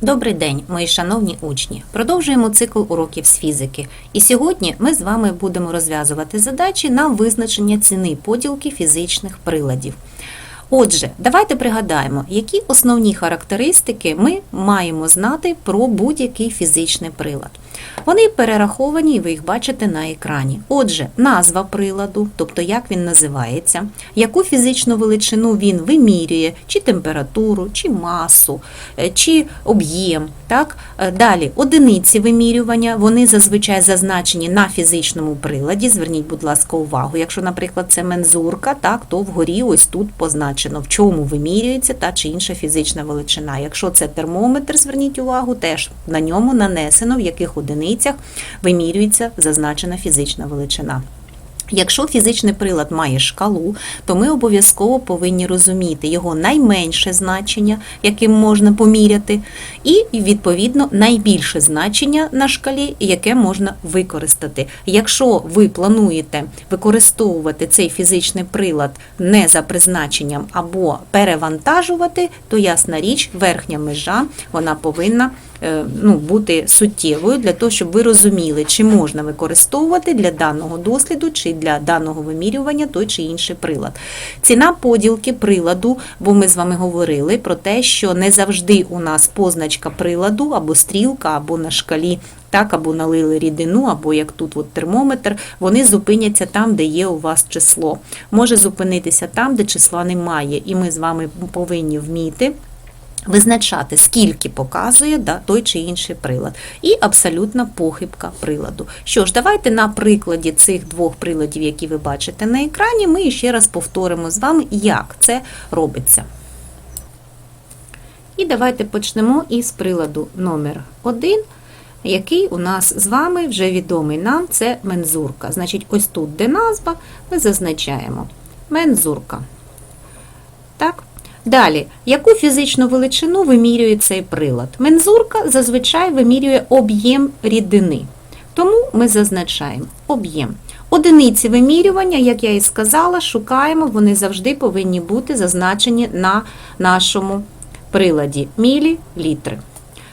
Добрий день, мої шановні учні! Продовжуємо цикл уроків з фізики. І сьогодні ми з вами будемо розв'язувати задачі на визначення ціни поділки фізичних приладів. Отже, давайте пригадаємо, які основні характеристики ми маємо знати про будь-який фізичний прилад. Вони перераховані, і ви їх бачите на екрані. Отже, назва приладу, тобто як він називається, яку фізичну величину він вимірює, чи температуру, чи масу, е, чи об'єм. Так? Е, Далі одиниці вимірювання, вони зазвичай зазначені на фізичному приладі. Зверніть, будь ласка, увагу. Якщо, наприклад, це мензурка, так, то вгорі ось тут позначено, в чому вимірюється та чи інша фізична величина. Якщо це термометр, зверніть увагу, теж на ньому нанесено, в яких одиницях вимірюється зазначена фізична величина. Якщо фізичний прилад має шкалу, то ми обов'язково повинні розуміти його найменше значення, яким можна поміряти, і відповідно найбільше значення на шкалі, яке можна використати. Якщо ви плануєте використовувати цей фізичний прилад не за призначенням або перевантажувати, то ясна річ, верхня межа вона повинна ну, бути суттєвою для того, щоб ви розуміли, чи можна використовувати для даного досліду, чи для даного вимірювання той чи інший прилад. Ціна поділки приладу, бо ми з вами говорили про те, що не завжди у нас позначка приладу або стрілка, або на шкалі. Так, або налили рідину, або як тут от термометр, вони зупиняться там, де є у вас число. Може зупинитися там, де числа немає, і ми з вами повинні вміти визначати, скільки показує да, той чи інший прилад, і абсолютна похибка приладу. Що ж, давайте на прикладі цих двох приладів, які ви бачите на екрані, ми ще раз повторимо з вами, як це робиться. І давайте почнемо із приладу номер 1 який у нас з вами вже відомий нам, це мензурка. Значить, ось тут, де назва, ми зазначаємо мензурка. Так? Далі, яку фізичну величину вимірює цей прилад? Мензурка зазвичай вимірює об'єм рідини. Тому ми зазначаємо об'єм. Одиниці вимірювання, як я і сказала, шукаємо, вони завжди повинні бути зазначені на нашому приладі мілілітри.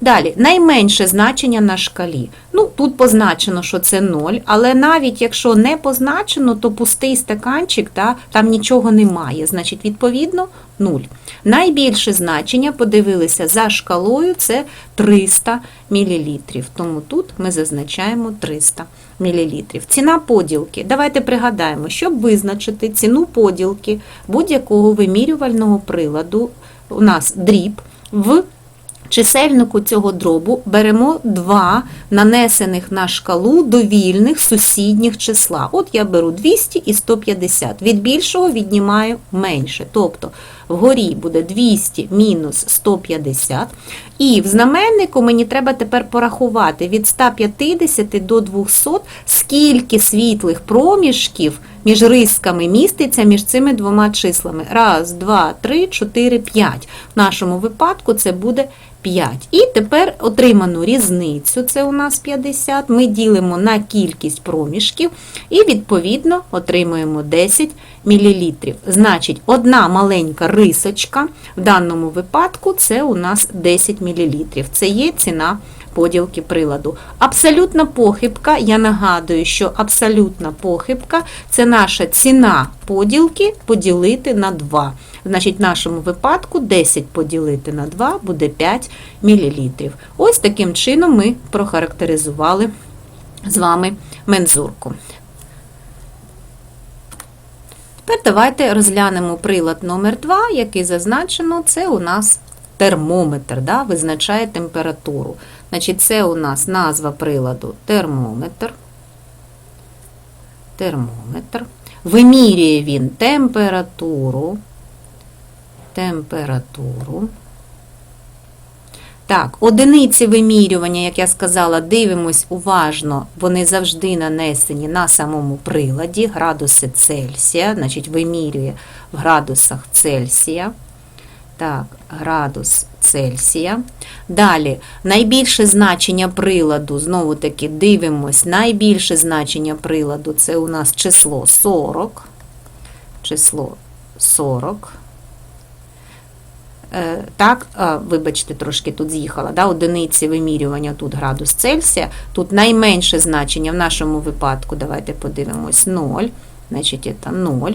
Далі, найменше значення на шкалі. Ну, тут позначено, що це 0, але навіть якщо не позначено, то пустий стаканчик, та, там нічого немає. Значить, відповідно, 0. Найбільше значення, подивилися за шкалою, це 300 мл. Тому тут ми зазначаємо 300 мл. Ціна поділки. Давайте пригадаємо, щоб визначити ціну поділки будь-якого вимірювального приладу, у нас дріб в чисельнику цього дробу беремо два нанесених на шкалу довільних сусідніх числа. От я беру 200 і 150. Від більшого віднімаю менше. Тобто вгорі буде 200 мінус 150. І в знаменнику мені треба тепер порахувати від 150 до 200, скільки світлих проміжків між рисками міститься між цими двома числами. Раз, два, три, чотири, п'ять. В нашому випадку це буде 5. І тепер отриману різницю, це у нас 50, ми ділимо на кількість проміжків і, відповідно, отримуємо 10 мл. Значить, одна маленька рисочка, в даному випадку це у нас 10 мл. Це є ціна поділки приладу. Абсолютна похибка, я нагадую, що абсолютна похибка це наша ціна поділки поділити на 2. Значить, в нашому випадку 10 поділити на 2 буде 5 мл. Ось таким чином ми прохарактеризували з вами мензурку. Тепер давайте розглянемо прилад номер 2 який зазначено, це у нас термометр, да, визначає температуру. Значить, це у нас назва приладу термометр. Термометр. Вимірює він температуру. Температуру. Так, одиниці вимірювання, як я сказала, дивимось уважно, вони завжди нанесені на самому приладі, градуси Цельсія, значить, вимірює в градусах Цельсія. Так, градус Цельсія. Далі, найбільше значення приладу, знову таки, дивимось, найбільше значення приладу це у нас число 40. Число 40. Е, Так, вибачте, трошки тут з'їхала, да, одиниці вимірювання тут градус Цельсія. Тут найменше значення в нашому випадку, давайте подивимось, 0, значить це 0.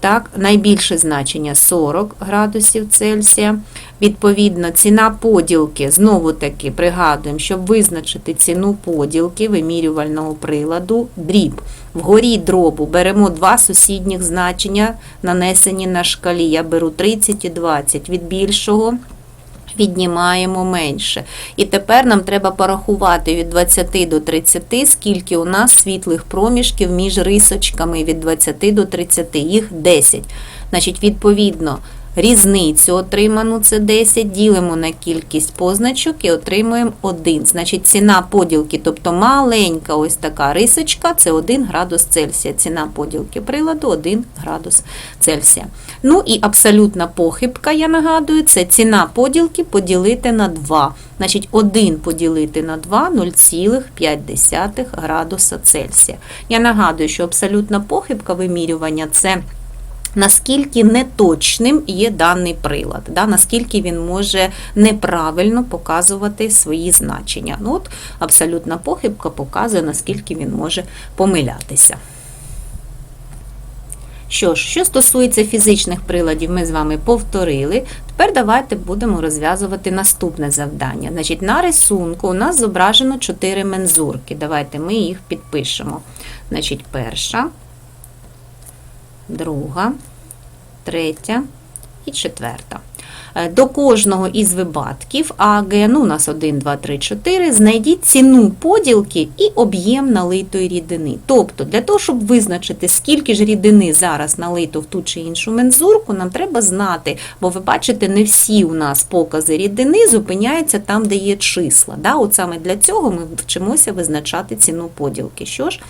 Так, найбільше значення 40 градусів Цельсія. Відповідно, ціна поділки, знову таки пригадуємо, щоб визначити ціну поділки вимірювального приладу дріб. Вгорі дробу беремо два сусідніх значення, нанесені на шкалі. Я беру 30 і 20 від більшого. Віднімаємо менше. І тепер нам треба порахувати від 20 до 30, скільки у нас світлих проміжків між рисочками від 20 до 30, їх 10. Значить, відповідно, різницю отриману це 10, ділимо на кількість позначок і отримуємо 1. Значить, ціна поділки, тобто маленька ось така рисочка, це 1 градус Цельсія. Ціна поділки приладу 1 градус Цельсія. Ну і абсолютна похибка, я нагадую, це ціна поділки поділити на 2. Значить, 1 поділити на 2 0,5 градуса Цельсія. Я нагадую, що абсолютна похибка вимірювання це наскільки неточним є даний прилад, да, наскільки він може неправильно показувати свої значення. Ну, от Абсолютна похибка показує, наскільки він може помилятися. Що ж, що стосується фізичних приладів, ми з вами повторили. Тепер давайте будемо розв'язувати наступне завдання. Значить, На рисунку у нас зображено 4 мензурки. Давайте ми їх підпишемо. Значить, перша, друга, третя і четверта. Е, До кожного із випадків АГ, ну у нас 1, 2, 3, 4, знайдіть ціну поділки і об'єм налитої рідини. Тобто, для того, щоб визначити, скільки ж рідини зараз налито в ту чи іншу мензурку, нам треба знати, бо ви бачите, не всі у нас покази рідини зупиняються там, де є числа. Да? От саме для цього ми вчимося визначати ціну поділки. Що ж,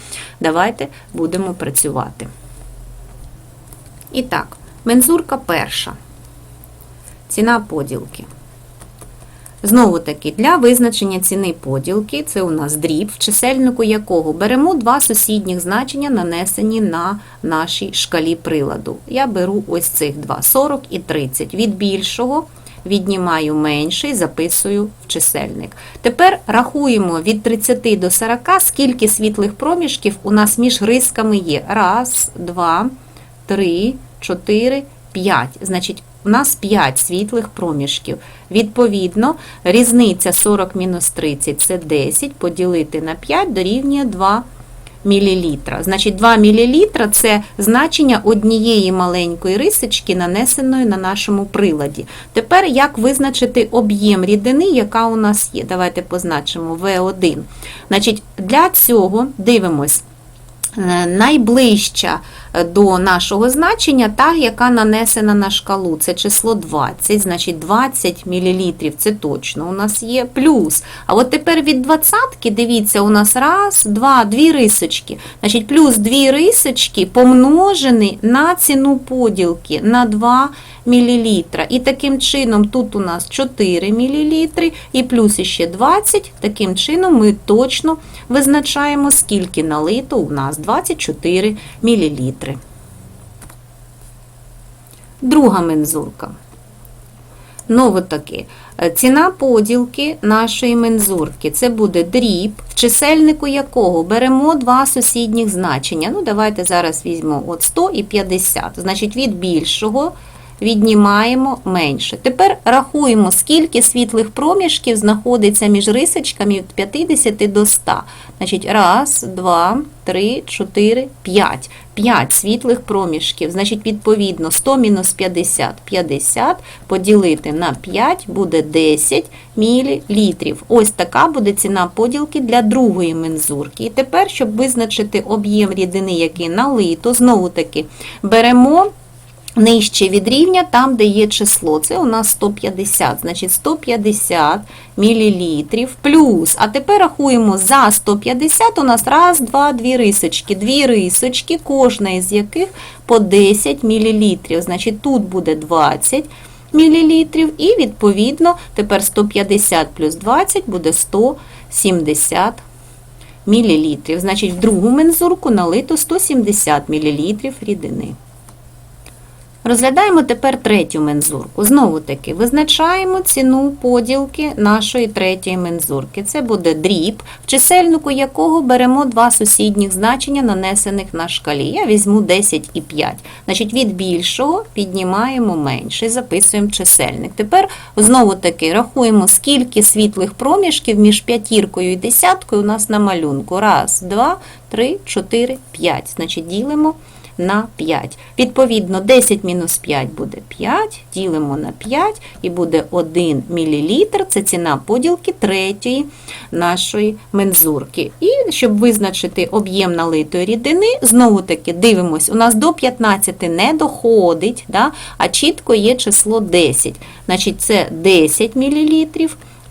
давайте будемо працювати. І так, мензурка перша. Ціна поділки. Знову таки, для визначення ціни поділки, це у нас дріб, в чисельнику якого беремо два сусідніх значення, нанесені на нашій шкалі приладу. Я беру ось цих два 40 і 30. Від більшого віднімаю менший, записую в чисельник. Тепер рахуємо від 30 до 40, скільки світлих проміжків у нас між рисками є. Раз, два, три, чотири, п'ять. Значить, у нас 5 світлих проміжків. Відповідно, різниця 40 мінус 30 це 10, поділити на 5 дорівнює 2 мл. Значить, 2 мл це значення однієї маленької рисочки, нанесеної на нашому приладі. Тепер як визначити об'єм рідини, яка у нас є? Давайте позначимо В1. Значить, Для цього дивимось. Е, Найближча до нашого значення та, яка нанесена на шкалу. Це число 20, значить 20 мл це точно у нас є плюс. А от тепер від двадцятки, дивіться, у нас раз, два, дві рисочки. Значить, плюс дві рисочки помножені на ціну поділки на 2 мл. І таким чином тут у нас 4 мл і плюс іще 20. Таким чином ми точно визначаємо, скільки налито у нас 24 мл. Друга мензурка. Знову таки, е, ціна поділки нашої мензурки це буде дріб, в чисельнику якого беремо два сусідніх значення. Ну, давайте зараз візьмемо от 100 і 50. Значить, від більшого віднімаємо менше. Тепер рахуємо, скільки світлих проміжків знаходиться між рисочками від 50 до 100. Значить, раз, два, три, чотири, п'ять. 5 світлих проміжків. Значить, відповідно, 100 мінус 50 50 поділити на 5 буде 10 мл. Ось така буде ціна поділки для другої мензурки. І тепер, щоб визначити об'єм рідини, який налито, знову таки беремо. Нижче від рівня, там, де є число, це у нас 150, значить 150 мл плюс. А тепер рахуємо за 150 у нас раз, два, дві рисочки. Дві рисочки, кожна із яких по 10 мл. Значить, тут буде 20 мл. І, відповідно, тепер 150 плюс 20 буде 170 мл. Значить, в другу мензурку налито 170 мл рідини. Розглядаємо тепер третю мензурку. Знову таки визначаємо ціну поділки нашої третьої мензурки. Це буде дріб, в чисельнику якого беремо два сусідніх значення, нанесених на шкалі. Я візьму 10 і 5. Значить, від більшого піднімаємо менше, записуємо чисельник. Тепер знову таки рахуємо, скільки світлих проміжків між п'ятіркою і десяткою у нас на малюнку. Раз, два, три, чотири, п'ять. Значить, ділимо на 5. Відповідно, 10 мінус 5 буде 5, ділимо на 5 і буде 1 мл. Це ціна поділки третьої нашої мензурки. І щоб визначити об'єм налитої рідини, знову таки дивимось, у нас до 15 не доходить, да, а чітко є число 10. Значить, це 10 мл.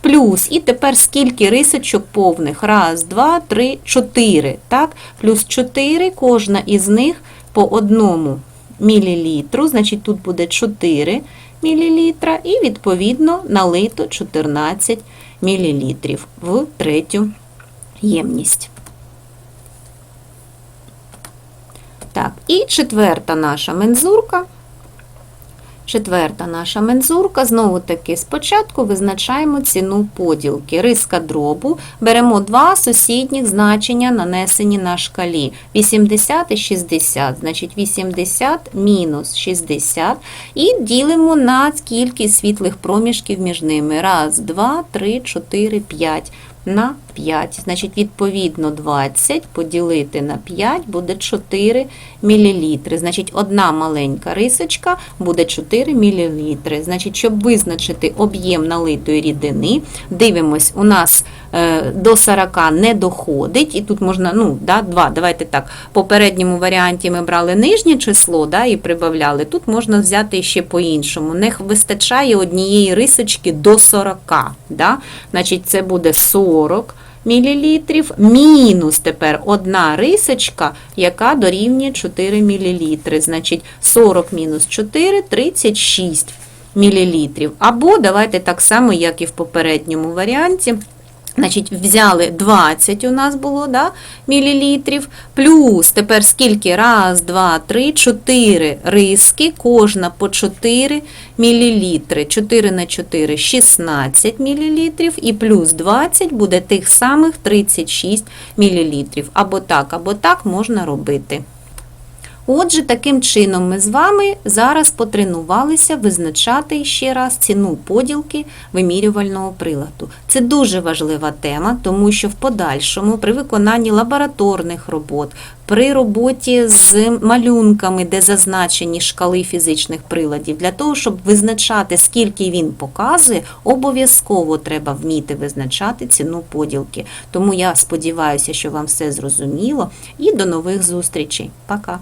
Плюс, і тепер скільки рисочок повних? Раз, два, три, чотири. Так? Плюс 4, кожна із них по одному мілілітру, значить тут буде 4 мілілітра, і відповідно налито 14 мілілітрів в третю ємність. Так, і четверта наша мензурка. Четверта наша мензурка. Знову таки спочатку визначаємо ціну поділки. Риска дробу. Беремо два сусідніх значення, нанесені на шкалі. 80 і 60. Значить 80 мінус 60. І ділимо на кількість світлих проміжків між ними. Раз, два, три, чотири, п'ять. На 5. Значить, відповідно, 20 поділити на 5 буде 4 мл. Значить, одна маленька рисочка буде 4 мл. Значить, щоб визначити об'єм налитої рідини, дивимось, у нас е, до 40 не доходить, і тут можна, ну, да, 2, давайте так, в попередньому варіанті ми брали нижнє число да, і прибавляли, тут можна взяти ще по-іншому. Не вистачає однієї рисочки до 40. Да? Значить, це буде 40 мл, мінус тепер одна рисочка, яка дорівнює 4 мл. Значить, 40 мінус 4 – 36 мл. Або давайте так само, як і в попередньому варіанті. Значить, взяли 20 у нас було, да, мілілітрів, плюс тепер скільки? Раз, два, три, чотири риски, кожна по 4 мілілітри. 4 на 4 – 16 мілілітрів, і плюс 20 буде тих самих 36 мілілітрів. Або так, або так можна робити. Отже, таким чином ми з вами зараз потренувалися визначати ще раз ціну поділки вимірювального приладу. Це дуже важлива тема, тому що в подальшому при виконанні лабораторних робот, при роботі з малюнками, де зазначені шкали фізичних приладів, для того, щоб визначати, скільки він показує, обов'язково треба вміти визначати ціну поділки. Тому я сподіваюся, що вам все зрозуміло, і до нових зустрічей. Пока!